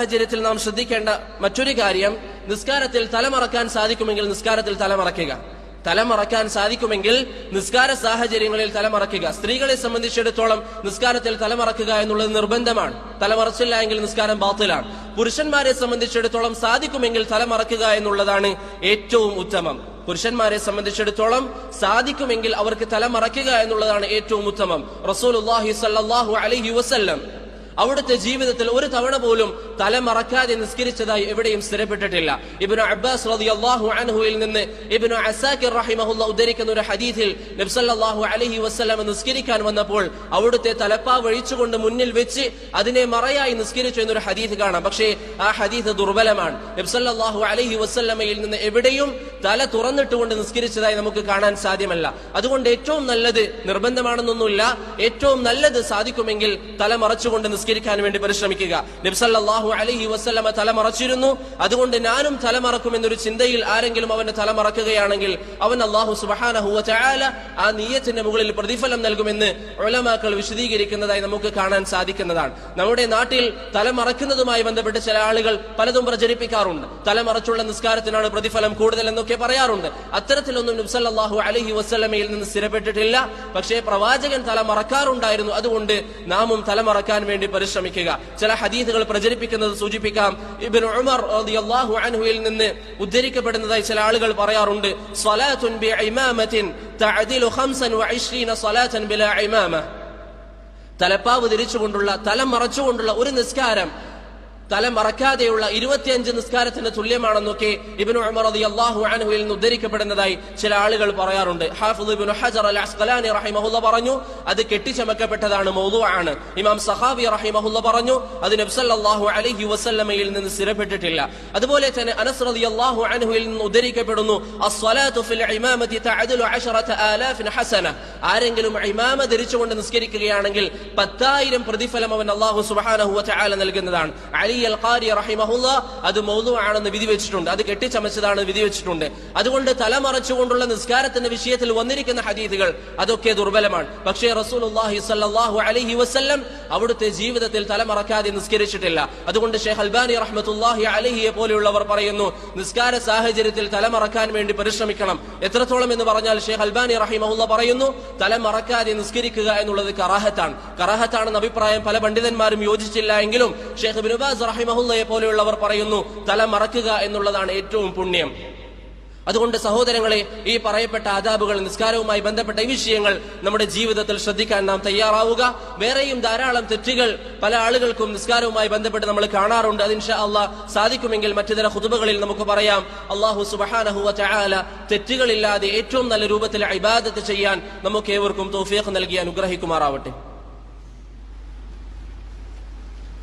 സാഹചര്യത്തിൽ നാം ശ്രദ്ധിക്കേണ്ട മറ്റൊരു കാര്യം നിസ്കാരത്തിൽ തലമറക്കാൻ സാധിക്കുമെങ്കിൽ നിസ്കാരത്തിൽ തലമറക്കുക. തലമറക്കാൻ സാധിക്കുമെങ്കിൽ നിസ്കാര സാഹചര്യങ്ങളിൽ തലമറക്കുക. സ്ത്രീകളെ സംബന്ധിച്ചിടത്തോളം നിസ്കാരത്തിൽ തലമറക്കുക എന്നുള്ളത് നിർബന്ധമാണ്. തലമറച്ചില്ല എങ്കിൽ നിസ്കാരം ബാത്തിലാണ്. പുരുഷന്മാരെ സംബന്ധിച്ചിടത്തോളം സാധിക്കുമെങ്കിൽ തലമറക്കുക എന്നുള്ളതാണ് ഏറ്റവും ഉത്തമം. പുരുഷന്മാരെ സംബന്ധിച്ചിടത്തോളം സാധിക്കുമെങ്കിൽ അവർക്ക് തലമറക്കുക എന്നുള്ളതാണ് ഏറ്റവും ഉത്തമം. റസൂൽ അലഹി വസ്ല്ലം അവിടുത്തെ ജീവിതത്തിൽ ഒരു തവണ പോലും തലമറക്കാതെ നിസ്കരിച്ചതായി എവിടെയും സ്ഥിരപ്പെട്ടിട്ടില്ല. ഇബിനു അബ്ബാസ് റളിയല്ലാഹു അൻഹുവിൽ നിന്ന് ഇബ്നു അസാക്കിർ റഹിമഹുല്ല ഉദ്ധരിക്കുന്ന ഒരു ഹദീസിൽ നബ്സല്ലാഹു അലൈഹി വസ്ലം നിസ്കരിക്കാൻ വന്നപ്പോൾ അവിടുത്തെ തലപ്പാവ് ഒഴിച്ചുകൊണ്ട് മുന്നിൽ വെച്ച് അതിനെ മറയായി നിസ്കരിച്ചു എന്നൊരു ഹദീഥ് കാണാം. പക്ഷേ ആ ഹദീഥ് ദുർബലമാണ്. നബ്സല്ലാഹു അലൈഹി വസ്ലമയിൽ നിന്ന് എവിടെയും തല തുറന്നിട്ടുകൊണ്ട് നിസ്കരിച്ചതായി നമുക്ക് കാണാൻ സാധ്യമല്ല. അതുകൊണ്ട് ഏറ്റവും നല്ലത് നിർബന്ധമാണെന്നൊന്നുമില്ല. ഏറ്റവും നല്ലത് സാധിക്കുമെങ്കിൽ തല മറച്ചുകൊണ്ട് നിസ്കരിക്കാൻ വേണ്ടി പരിശ്രമിക്കുക. നബ്സല്ലാഹു അലൈഹി വസ്ലമ തല മറച്ചിരുന്നു അതുകൊണ്ട് ഞാനും തല മറക്കുമെന്നൊരു ചിന്തയിൽ ആരെങ്കിലും അവന്റെ തലമറക്കുകയാണെങ്കിൽ അവൻ അള്ളാഹു സുബഹാനഹുവ ചായാല ആ നീയത്തിന്റെ മുകളിൽ പ്രതിഫലം നൽകുമെന്ന് ഒലമാക്കൾ വിശദീകരിക്കുന്നതായി നമുക്ക് കാണാൻ സാധിക്കുന്നതാണ്. നമ്മുടെ നാട്ടിൽ തലമറക്കുന്നതുമായി ബന്ധപ്പെട്ട് ചില ആളുകൾ പലതും പ്രചരിപ്പിക്കാറുണ്ട്. തലമറച്ചുള്ള നിസ്കാരത്തിനാണ് പ്രതിഫലം കൂടുതൽ എന്നൊക്കെ പറയാറുണ്ട്. അത്തരത്തിലൊന്നും നുസല്ലാഹു അലഹി വസ്ലമയിൽ നിന്ന് സ്ഥിരപ്പെട്ടിട്ടില്ല. പക്ഷേ പ്രവാചകൻ തലമറക്കാറുണ്ടായിരുന്നു. അതുകൊണ്ട് നാമും തലമറക്കാൻ വേണ്ടി പരിശ്രമിക്കുക. ചില ഹദീസുകൾ പ്രചരിപ്പിക്കുന്നത് സൂചിപ്പിക്കാം. ഇബിൻ ഉമർ റളിയല്ലാഹു അൻഹുവിൽ നിന്ന് ഉദ്ധരിക്കപ്പെടുന്നതായി ചില ആളുകൾ പറയാറുണ്ട്. സ്വലാത്തുൻ ബി ഇമാമത്തിൻ തഅദിലു 25 സ്വലാത്തൻ ബിലാ ഇമാമ. തലപ്പാവ് തിരിച്ചുകൊണ്ടുള്ള തലം മറച്ചുകൊണ്ടുള്ള ഒരു നിസ്കാരം തല മറക്കാതെയുള്ള ഇരുപത്തിയഞ്ച് നിസ്കാരത്തിന് തുല്യമാണെന്നൊക്കെ ഇബ്നു ഉമർ റളിയല്ലാഹു അൻഹുവിൽ നിന്ന് ഉദ്ധരിക്കപ്പെടുന്നതായി ചില ആളുകൾ പറയാറുണ്ട്. ഹാഫിദ് ഇബ്നു ഹജർ അൽ അസ്ഖലാനി റഹിമഹുല്ല പറഞ്ഞു അത് കെട്ടിച്ചമക്കപ്പെട്ടതാണ് മൗദൂആണ്. ഇമാം സഹാബി റഹിമഹുല്ല പറഞ്ഞു അത് നബി സല്ലല്ലാഹു അലൈഹി വസല്ലമയിൽ നിന്ന് സ്ഥിരപ്പെട്ടിട്ടില്ല. അതുപോലെ തന്നെ അനസ് റളിയല്ലാഹു അൻഹുവിൽ നിന്ന് ഉദ്ധരിക്കപ്പെടുന്നു അസ്സലാത്തു ഫിൽ ഇമാമത്തി തഅദിലു 10000 ഹസന. ആരെങ്കിലും ഇമാമ ധരിച്ചുകൊണ്ട് നിസ്കരിക്കുകയാണെങ്കിൽ പത്തായിരം പ്രതിഫലം അവൻ അല്ലാഹു സുബ്ഹാനഹു തആല നൽകുന്നതാണ്. അലി അൽ ഖാരി റഹിമഹുല്ല അത് മൗദൂആണെന്ന് വിധി വെച്ചിട്ടുണ്ട്. അത് കെട്ടിച്ചമച്ചതാണ് വിധി വെച്ചിട്ടുണ്ട്. അതുകൊണ്ട് തലമറച്ചുകൊണ്ടുള്ള നിസ്കാരത്തിന്റെ വിഷയത്തിൽ വന്നിരിക്കുന്ന ഹദീദുകൾ അതൊക്കെ ദുർബലമാണ്. പക്ഷേ സ്വല്ലല്ലാഹു അലൈഹി വസല്ലം അവിടുത്തെ ജീവിതത്തിൽ തലമറക്കാതെ നിസ്കരിച്ചിട്ടില്ല. അതുകൊണ്ട് ഷെയ്ഖ് അൽബാനി റഹ്മത്തുള്ളാഹി അലഹിയെ പോലെയുള്ളവർ പറയുന്നു നിസ്കാര സാഹചര്യത്തിൽ തലമറക്കാൻ വേണ്ടി പരിശ്രമിക്കണം. എത്രത്തോളം എന്ന് പറഞ്ഞാൽ ഷെയ്ഖ് അൽബാനി റഹിമഹുല്ല പറയുന്നു തലമറക്കാതെ നിസ്കരിക്കുക എന്നുള്ളത് കറാഹത്താണ്. കറാഹത്താണെന്ന അഭിപ്രായം പല പണ്ഡിതന്മാരും യോജിച്ചില്ല എങ്കിലും ഷെയ്ഖ് ബിനുബാസ് റഹിമഹുല്ലയെ പോലെയുള്ളവർ പറയുന്നു തല മറക്കുക എന്നുള്ളതാണ് ഏറ്റവും പുണ്യം. അതുകൊണ്ട് സഹോദരങ്ങളെ ഈ പറയപ്പെട്ട ആദാബുകൾ നിസ്കാരവുമായി ബന്ധപ്പെട്ട ഈ വിഷയങ്ങൾ നമ്മുടെ ജീവിതത്തിൽ ശ്രദ്ധിക്കാൻ നാം തയ്യാറാവുക. വേറെയും ധാരാളം തെറ്റുകൾ പല ആളുകൾക്കും നിസ്കാരവുമായി ബന്ധപ്പെട്ട് നമ്മൾ കാണാറുണ്ട്. അതിൻഷാ അള്ളാഹ് സാധിക്കുമെങ്കിൽ മറ്റു ചില ഹുതുബകളിൽ നമുക്ക് പറയാം. അള്ളാഹു സുബഹാനഹുവ ചായാല തെറ്റുകളില്ലാതെ ഏറ്റവും നല്ല രൂപത്തിൽ ഇബാദത്ത് ചെയ്യാൻ നമുക്ക് ഏവർക്കും തോഫിയഖ് നൽകി അനുഗ്രഹിക്കുമാറാവട്ടെ.